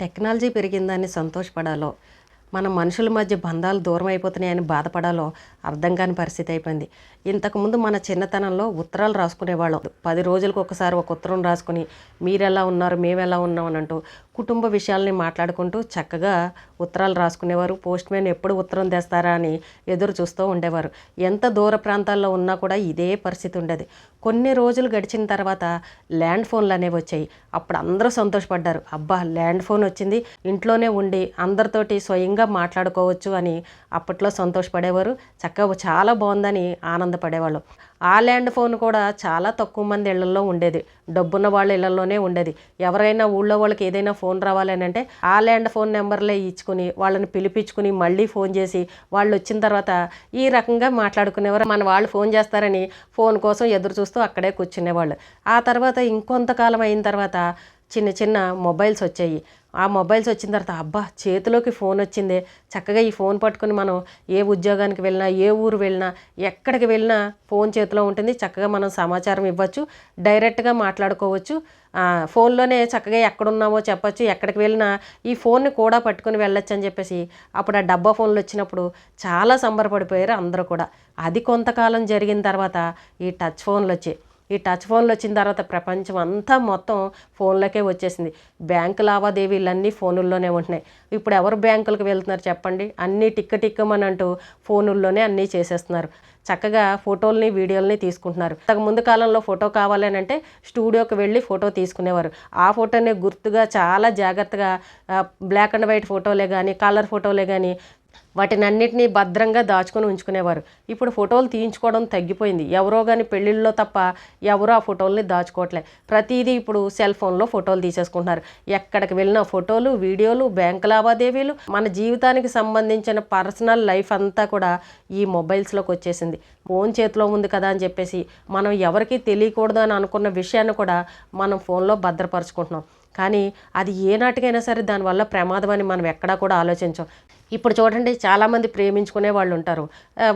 Technology పెరిగిందని సంతోషపడాలో మన మనుషుల మధ్య బంధాలు దూరం అయిపోతున్నాయని బాధపడాలో అర్థం కాని పరిస్థితి అయిపోయింది. ఇంతకుముందు మన చిన్నతనంలో ఉత్తరాలు రాసుకునేవాళ్ళం. పది రోజులకు ఒకసారి ఒక ఉత్తరం రాసుకుని మీరెలా ఉన్నారు? మేము ఎలా ఉన్నాం? అని అంటూ కుటుంబ విషయాల్ని మాట్లాడుకుంటూ చక్కగా ఉత్తరాలు రాసుకునేవారు. పోస్ట్ మ్యాన్ ఎప్పుడు ఉత్తరం తెస్తారా అని ఎదురు చూస్తూ ఉండేవారు. ఎంత దూర ప్రాంతాల్లో ఉన్నా కూడా ఇదే పరిస్థితి ఉండేది. కొన్ని రోజులు గడిచిన తర్వాత ల్యాండ్ ఫోన్లు అనేవి వచ్చాయి. అప్పుడు అందరూ సంతోషపడ్డారు. అబ్బా ల్యాండ్ ఫోన్ వచ్చింది. ఇంట్లోనే ఉండి అందరితోటి స్వయంగా మాట్లాడుకోవచ్చు అని అప్పట్లో సంతోషపడేవారు. చక్కగా చాలా బాగుందని ఆనందపడేవాళ్ళు. ఆ ల్యాండ్ ఫోన్ కూడా చాలా తక్కువ మంది ఇళ్ళలో ఉండేది. డబ్బున్న వాళ్ళ ఇళ్ళలోనే ఉండేది. ఎవరైనా ఊళ్ళో వాళ్ళకి ఏదైనా ఫోన్ రావాలని అంటే ఆ ల్యాండ్ ఫోన్ నెంబర్లే ఇచ్చుకుని వాళ్ళని పిలిపించుకుని మళ్ళీ ఫోన్ చేసి వాళ్ళు వచ్చిన తర్వాత ఈ రకంగా మాట్లాడుకునేవారు. మన వాళ్ళు ఫోన్ చేస్తారని ఫోన్ కోసం ఎదురు చూస్తూ అక్కడే కూర్చునేవాళ్ళు. ఆ తర్వాత ఇంకొంతకాలం అయిన తర్వాత చిన్న చిన్న మొబైల్స్ వచ్చాయి. ఆ మొబైల్స్ వచ్చిన తర్వాత అబ్బా చేతిలోకి ఫోన్ వచ్చిందే. చక్కగా ఈ ఫోన్ పట్టుకుని మనం ఏ ఉద్యోగానికి వెళ్ళినా ఏ ఊరు వెళ్ళినా ఎక్కడికి వెళ్ళినా ఫోన్ చేతిలో ఉంటుంది. చక్కగా మనం సమాచారం ఇవ్వచ్చు. డైరెక్ట్గా మాట్లాడుకోవచ్చు. ఫోన్లోనే చక్కగా ఎక్కడున్నామో చెప్పచ్చు ఎక్కడికి వెళ్ళినా ఈ ఫోన్ని కూడా పట్టుకుని వెళ్ళొచ్చు అని చెప్పేసి అప్పుడు ఆ డబ్బా ఫోన్లు వచ్చినప్పుడు చాలా సంబరపడిపోయారు అందరూ కూడా. అది కొంతకాలం జరిగిన తర్వాత ఈ టచ్ ఫోన్లు వచ్చాయి. ఈ టచ్ ఫోన్లు వచ్చిన తర్వాత ప్రపంచం అంతా మొత్తం ఫోన్లకే వచ్చేసింది. బ్యాంకు లావాదేవీలన్నీ ఫోనుల్లోనే ఉంటున్నాయి. ఇప్పుడు ఎవరు బ్యాంకులకు వెళ్తున్నారు చెప్పండి? అన్నీ టిక్క టిక్కమని అంటూ ఫోనుల్లోనే అన్నీ చేసేస్తున్నారు. చక్కగా ఫోటోల్ని వీడియోల్ని తీసుకుంటున్నారు. ఇంతకు ముందు కాలంలో ఫోటో కావాలని అంటే స్టూడియోకి వెళ్ళి ఫోటో తీసుకునేవారు. ఆ ఫోటోనే గుర్తుగా చాలా జాగ్రత్తగా బ్లాక్ అండ్ వైట్ ఫోటోలే కానీ కలర్ ఫోటోలే కానీ వాటిని అన్నిటినీ భద్రంగా దాచుకొని ఉంచుకునేవారు. ఇప్పుడు ఫోటోలు తీయించుకోవడం తగ్గిపోయింది. ఎవరో కానీ పెళ్ళిళ్ళలో తప్ప ఎవరో ఆ ఫోటోల్ని దాచుకోవట్లే. ప్రతిదీ ఇప్పుడు సెల్ ఫోన్లో ఫోటోలు తీసేసుకుంటున్నారు. ఎక్కడికి వెళ్ళిన ఫోటోలు వీడియోలు బ్యాంకు లావాదేవీలు మన జీవితానికి సంబంధించిన పర్సనల్ లైఫ్ అంతా కూడా ఈ మొబైల్స్లోకి వచ్చేసింది. ఫోన్ చేతిలో ఉంది కదా అని చెప్పేసి మనం ఎవరికీ తెలియకూడదు అని అనుకున్న విషయాన్ని కూడా మనం ఫోన్లో భద్రపరుచుకుంటున్నాం. కానీ అది ఏనాటికైనా సరే దానివల్ల ప్రమాదం అని మనం ఎక్కడా కూడా ఆలోచించాం. ఇప్పుడు చూడండి చాలామంది ప్రేమించుకునే వాళ్ళు ఉంటారు.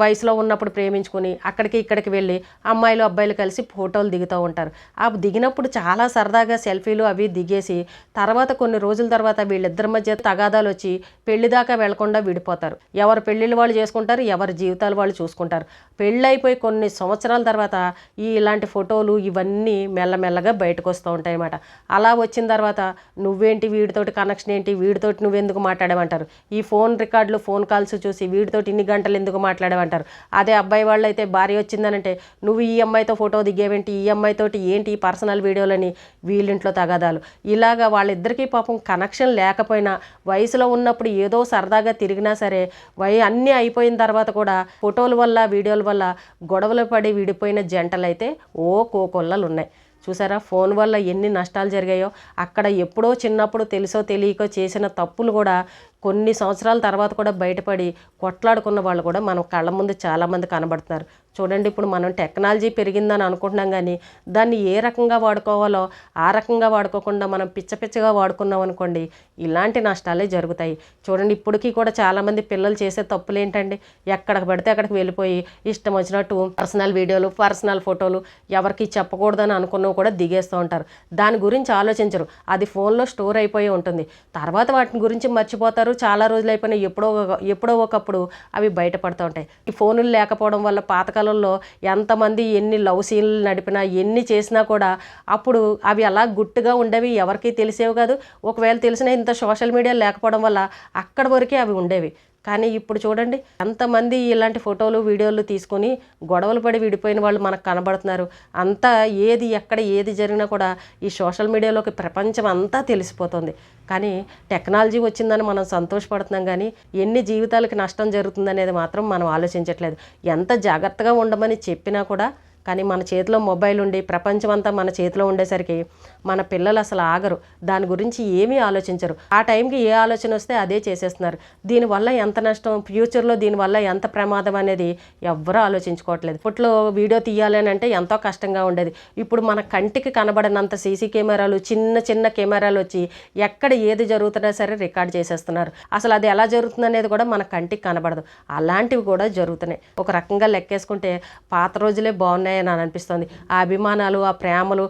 వయసులో ఉన్నప్పుడు ప్రేమించుకుని అక్కడికి ఇక్కడికి వెళ్ళి అమ్మాయిలు అబ్బాయిలు కలిసి ఫోటోలు దిగుతూ ఉంటారు. ఆ దిగినప్పుడు చాలా సరదాగా సెల్ఫీలు అవి దిగేసి తర్వాత కొన్ని రోజుల తర్వాత వీళ్ళిద్దరి మధ్య తగాదాలు వచ్చి పెళ్ళి దాకా వెళ్ళకుండా విడిపోతారు. ఎవరు పెళ్ళిళ్ళు వాళ్ళు చేసుకుంటారు ఎవరి జీవితాలు వాళ్ళు చూసుకుంటారు. పెళ్ళైపోయి కొన్ని సంవత్సరాల తర్వాత ఈ ఇలాంటి ఫోటోలు ఇవన్నీ మెల్లమెల్లగా బయటకు వస్తూ ఉంటాయి అన్నమాట అలా వచ్చిన తర్వాత నువ్వేంటి వీడితోటి కనెక్షన్ ఏంటి? వీడితోటి నువ్వెందుకు మాట్లాడమంటారు? ఈ ఫోన్ రికార్డులు ఫోన్ కాల్స్ చూసి వీడితోటి ఇన్ని గంటలు ఎందుకు మాట్లాడమంటారు అదే అబ్బాయి వాళ్ళు అయితే భార్య వచ్చిందనంటే నువ్వు ఈ అమ్మాయితో ఫోటో దిగేవేంటి? ఈ అమ్మాయితోటి ఏంటి పర్సనల్ వీడియోలని వీళ్ళింట్లో తగాదాలు? ఇలాగా వాళ్ళిద్దరికీ పాపం కనెక్షన్ లేకపోయినా వయసులో ఉన్నప్పుడు ఏదో సరదాగా తిరిగినా సరే వయ అన్నీ అయిపోయిన తర్వాత కూడా ఫోటోల వల్ల వీడియోల వల్ల గొడవలు పడి విడిపోయిన జంటలైతే ఓ కోకొల్లలు ఉన్నాయి చూసారా? ఫోన్ వల్ల ఎన్ని నష్టాలు జరిగాయో అక్కడ ఎప్పుడో చిన్నప్పుడు తెలుసో తెలియకో చేసిన తప్పులు కూడా కొన్ని సంవత్సరాల తర్వాత కూడా బయటపడి కొట్లాడుకున్న వాళ్ళు కూడా మనం కళ్ళ ముందు చాలామంది కనబడుతున్నారు. చూడండి ఇప్పుడు మనం టెక్నాలజీ పెరిగిందని అనుకుంటున్నాం కానీ దాన్ని ఏ రకంగా వాడుకోవాలో ఆ రకంగా వాడుకోకుండా మనం పిచ్చ పిచ్చగా వాడుకున్నాం అనుకోండి ఇలాంటి నష్టాలే జరుగుతాయి. చూడండి ఇప్పటికీ కూడా చాలామంది పిల్లలు చేసే తప్పులు ఏంటండి ఎక్కడికి పడితే అక్కడికి వెళ్ళిపోయి ఇష్టం వచ్చినట్టు పర్సనల్ వీడియోలు పర్సనల్ ఫోటోలు ఎవరికి చెప్పకూడదని అనుకున్నవి కూడా దిగేస్తూ ఉంటారు. దాని గురించి ఆలోచించరు. అది ఫోన్లో స్టోర్ అయిపోయి ఉంటుంది. తర్వాత వాటిని గురించి మర్చిపోతారు. చాలా రోజులు అయిపోయినా ఎప్పుడో ఒక- ఎప్పుడో ఒకప్పుడు అవి బయటపడుతూ ఉంటాయి. ఈ ఫోనులు లేకపోవడం వల్ల పాతకాలంలో ఎంతమంది ఎన్ని లవ్ సీన్లు నడిపినా ఎన్ని చేసినా కూడా అప్పుడు అవి అలా గుట్టుగా ఉండేవి ఎవరికీ తెలిసేవి కాదు. ఒకవేళ తెలిసిన ఇంత సోషల్ మీడియా లేకపోవడం వల్ల అక్కడి వరకే అవి ఉండేవి. కానీ ఇప్పుడు చూడండి ఎంతమంది ఇలాంటి ఫోటోలు వీడియోలు తీసుకొని గొడవలు పడి విడిపోయిన వాళ్ళు మనకు కనబడుతున్నారు. అంతా ఏది ఎక్కడ ఏది జరిగినా కూడా ఈ సోషల్ మీడియాలోకి ప్రపంచం అంతా తెలిసిపోతుంది. కానీ టెక్నాలజీ వచ్చిందని మనం సంతోషపడుతున్నాం కానీ ఎన్ని జీవితాలకి నష్టం జరుగుతుందనేది మాత్రం మనం ఆలోచించట్లేదు. ఎంత జాగ్రత్తగా ఉండమని చెప్పినా కూడా కానీ మన చేతిలో మొబైల్ ఉండి ప్రపంచం అంతా మన చేతిలో ఉండేసరికి మన పిల్లలు అసలు ఆగరు. దాని గురించి ఏమీ ఆలోచించరు. ఆ టైంకి ఏ ఆలోచన వస్తే అదే చేసేస్తున్నారు. దీనివల్ల ఎంత నష్టం? ఫ్యూచర్లో దీనివల్ల ఎంత ప్రమాదం అనేది ఎవ్వరూ ఆలోచించుకోవట్లేదు. ఇప్పట్లో వీడియో తీయాలని అంటే ఎంతో కష్టంగా ఉండేది. ఇప్పుడు మన కంటికి కనబడనంత సీసీ కెమెరాలు చిన్న చిన్న కెమెరాలు వచ్చి ఎక్కడ ఏది జరుగుతున్నా సరే రికార్డ్ చేసేస్తున్నారు. అసలు అది ఎలా జరుగుతుంది అనేది కూడా మన కంటికి కనబడదు. అలాంటివి కూడా జరుగుతున్నాయి. ఒక రకంగా లెక్కేసుకుంటే పాత రోజులే బాగున్నాయి అని అనిపిస్తుంది. ఆ అభిమానాలు ఆ ప్రేమలు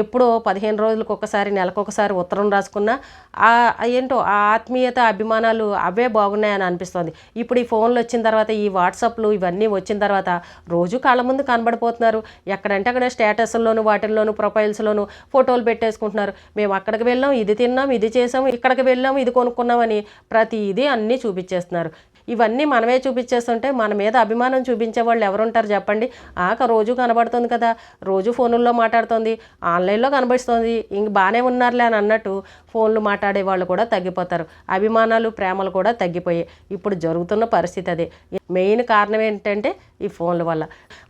ఎప్పుడో పదిహేను రోజులకు ఒకసారి నెలకొకసారి ఉత్తరం రాసుకున్నా ఆ ఏంటో ఆ ఆత్మీయత అభిమానాలు అవే బాగున్నాయని అనిపిస్తుంది. ఇప్పుడు ఈ ఫోన్లు వచ్చిన తర్వాత ఈ వాట్సాప్లు ఇవన్నీ వచ్చిన తర్వాత రోజు కళ్ళ ముందు కనబడిపోతున్నారు. ఎక్కడంటే అక్కడ స్టేటస్లోను వాటిల్లోను ప్రొఫైల్స్లోను ఫోటోలు పెట్టేసుకుంటున్నారు. మేము అక్కడికి వెళ్ళాం ఇది తిన్నాం ఇది చేసాం ఇక్కడికి వెళ్ళాం ఇది కొనుక్కున్నామని ప్రతి ఇది అన్నీ చూపించేస్తున్నారు. ఇవన్నీ మనమే చూపించేస్తుంటే మన మీద అభిమానం చూపించే వాళ్ళు ఎవరుంటారు చెప్పండి. ఆక రోజు కనబడుతుంది కదా. రోజు ఫోనుల్లో మాట్లాడుతుంది. ఆన్లైన్లో కనబడుతుంది. ఇంక బాగానే ఉన్నారులే అని అన్నట్టు ఫోన్లు మాట్లాడే వాళ్ళు కూడా తగ్గిపోతారు. అభిమానాలు ప్రేమలు కూడా తగ్గిపోయాయి. ఇప్పుడు జరుగుతున్న పరిస్థితి అదే. మెయిన్ కారణం ఏంటంటే ఈ ఫోన్ల వల్ల.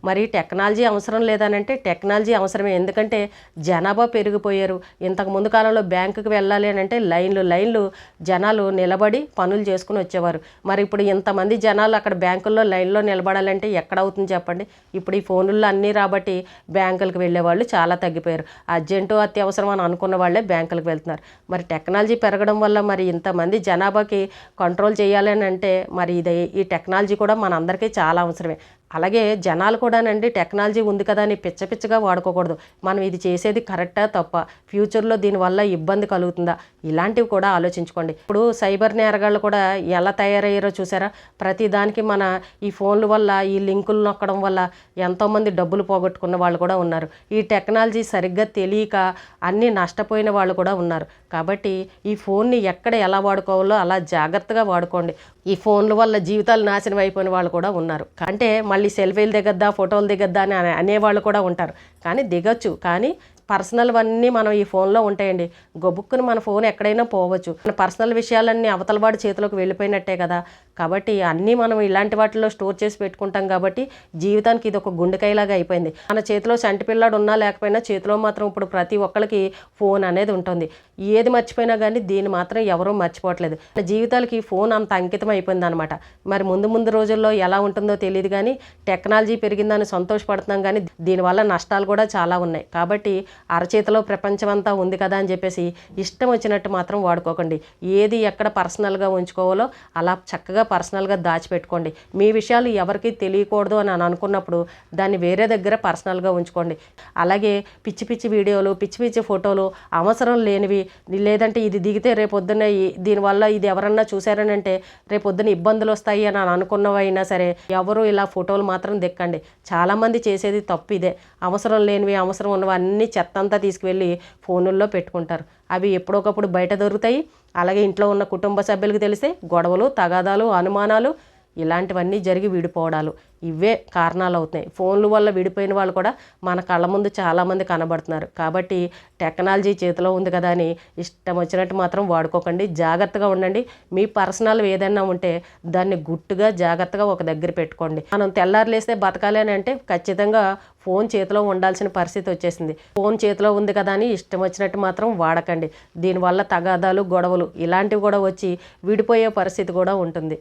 మరి టెక్నాలజీ అవసరం లేదనంటే టెక్నాలజీ అవసరమే. ఎందుకంటే జనాభా పెరిగిపోయారు. ఇంతకు ముందు కాలంలో బ్యాంకుకి వెళ్ళాలి అని అంటే లైన్లు లైన్లు జనాలు నిలబడి పనులు చేసుకుని వచ్చేవారు. మరి ఇప్పుడు ఇంతమంది జనాలు అక్కడ బ్యాంకుల్లో లైన్లో నిలబడాలంటే ఎక్కడ అవుతుంది చెప్పండి? ఇప్పుడు ఈ ఫోనుల్లో అన్నీ రాబట్టి బ్యాంకులకు వెళ్ళే వాళ్ళు చాలా తగ్గిపోయారు. అర్జెంటు అత్యవసరం అని అనుకున్న వాళ్ళే బ్యాంకులకు వెళ్తున్నారు. మరి టెక్నాలజీ పెరగడం వల్ల మరి ఇంతమంది జనాభాకి కంట్రోల్ చేయాలని అంటే మరి ఇది ఈ టెక్నాలజీ కూడా మనందరికీ చాలా అవసరమే. అలాగే జనాలు కూడానండి టెక్నాలజీ ఉంది కదా అని పిచ్చ పిచ్చగా వాడుకోకూడదు. మనం ఇది చేసేది కరెక్టా తప్ప? ఫ్యూచర్లో దీనివల్ల ఇబ్బంది కలుగుతుందా? ఇలాంటివి కూడా ఆలోచించుకోండి. ఇప్పుడు సైబర్ నేరగాళ్ళు కూడా ఎలా తయారయ్యారో చూసారా? ప్రతి దానికి మన ఈ ఫోన్ల వల్ల ఈ లింకులు నొక్కడం వల్ల ఎంతోమంది డబ్బులు పోగొట్టుకున్న వాళ్ళు కూడా ఉన్నారు. ఈ టెక్నాలజీ సరిగ్గా తెలియక అన్నీ నష్టపోయిన వాళ్ళు కూడా ఉన్నారు. కాబట్టి ఈ ఫోన్ని ఎక్కడ ఎలా వాడుకోవాలో అలా జాగ్రత్తగా వాడుకోండి. ఈ ఫోన్ల వల్ల జీవితాలు నాశనం అయిపోయిన వాళ్ళు కూడా ఉన్నారు. అంటే మళ్ళీ సెల్ఫీలు దిగద్దా ఫోటోలు దిగద్దా అని అనే- అనేవాళ్ళు కూడా ఉంటారు. కానీ దిగొచ్చు. కానీ పర్సనల్ అన్నీ మనం ఈ ఫోన్లో ఉంటాయండి. గొబుక్కుని మన ఫోన్ ఎక్కడైనా పోవచ్చు. మన పర్సనల్ విషయాలన్నీ అవతల వాడి చేతిలోకి వెళ్ళిపోయినట్టే కదా. కాబట్టి అన్నీ మనం ఇలాంటి వాటిలో స్టోర్ చేసి పెట్టుకుంటాం కాబట్టి జీవితానికి ఇది ఒక గుండెకాయలాగా అయిపోయింది. మన చేతిలో చంటి పిల్లాడు ఉన్నా లేకపోయినా చేతిలో మాత్రం ఇప్పుడు ప్రతి ఒక్కరికి ఫోన్ అనేది ఉంటుంది. ఏది మర్చిపోయినా కానీ దీన్ని మాత్రం ఎవరూ మర్చిపోవట్లేదు. మన జీవితాలకి ఫోన్ అంత అంకితం అయిపోయింది అనమాట మరి ముందు ముందు రోజుల్లో ఎలా ఉంటుందో తెలియదు కానీ టెక్నాలజీ పెరిగిందని సంతోషపడుతున్నాం కానీ దీనివల్ల నష్టాలు కూడా చాలా ఉన్నాయి. కాబట్టి అరచేతిలో ప్రపంచం అంతా ఉంది కదా అని చెప్పేసి ఇష్టం వచ్చినట్టు మాత్రం వాడుకోకండి. ఏది ఎక్కడ పర్సనల్గా ఉంచుకోవాలో అలా చక్కగా పర్సనల్గా దాచిపెట్టుకోండి. మీ విషయాలు ఎవరికీ తెలియకూడదు అని అనుకున్నప్పుడు దాన్ని వేరే దగ్గర పర్సనల్గా ఉంచుకోండి. అలాగే పిచ్చి పిచ్చి వీడియోలు పిచ్చి పిచ్చి ఫోటోలు అవసరం లేనివి లేదంటే ఇది దిగితే రేపొద్దున దీనివల్ల ఇది ఎవరన్నా చూశారనంటే రేపొద్దున ఇబ్బందులు వస్తాయి అని అనుకున్నవైనా సరే ఎవరు ఇలా ఫోటోలు మాత్రం దిక్కండి. చాలామంది చేసేది తప్పు ఇదే. అవసరం లేనివి అవసరం ఉన్నవి అన్నీ చెత్త అంతా తీసుకువెళ్ళి ఫోనుల్లో పెట్టుకుంటారు. అవి ఎప్పుడొకప్పుడు బయట దొరుకుతాయి. అలాగే ఇంట్లో ఉన్న కుటుంబ సభ్యులకు తెలిస్తే గొడవలు తగాదాలు అనుమానాలు ఇలాంటివన్నీ జరిగి విడిపోవడాలు. ఇవే కారణాలు అవుతున్నాయి ఫోన్ల వల్ల విడిపోయిన వాళ్ళు కూడా మన కళ్ళ ముందు చాలామంది కనబడుతున్నారు. కాబట్టి టెక్నాలజీ చేతిలో ఉంది కదా అని ఇష్టం వచ్చినట్టు మాత్రం వాడుకోకండి. జాగ్రత్తగా ఉండండి. మీ పర్సనల్ ఏదైనా ఉంటే దాన్ని గుట్టుగా జాగ్రత్తగా ఒక దగ్గర పెట్టుకోండి. మనం తెల్లారు లేస్తే బతకాలి అని అంటే ఖచ్చితంగా ఫోన్ చేతిలో ఉండాల్సిన పరిస్థితి వచ్చేసింది. ఫోన్ చేతిలో ఉంది కదా అని ఇష్టం వచ్చినట్టు మాత్రం వాడకండి. దీనివల్ల తగాదాలు గొడవలు ఇలాంటివి కూడా వచ్చి విడిపోయే పరిస్థితి కూడా ఉంటుంది.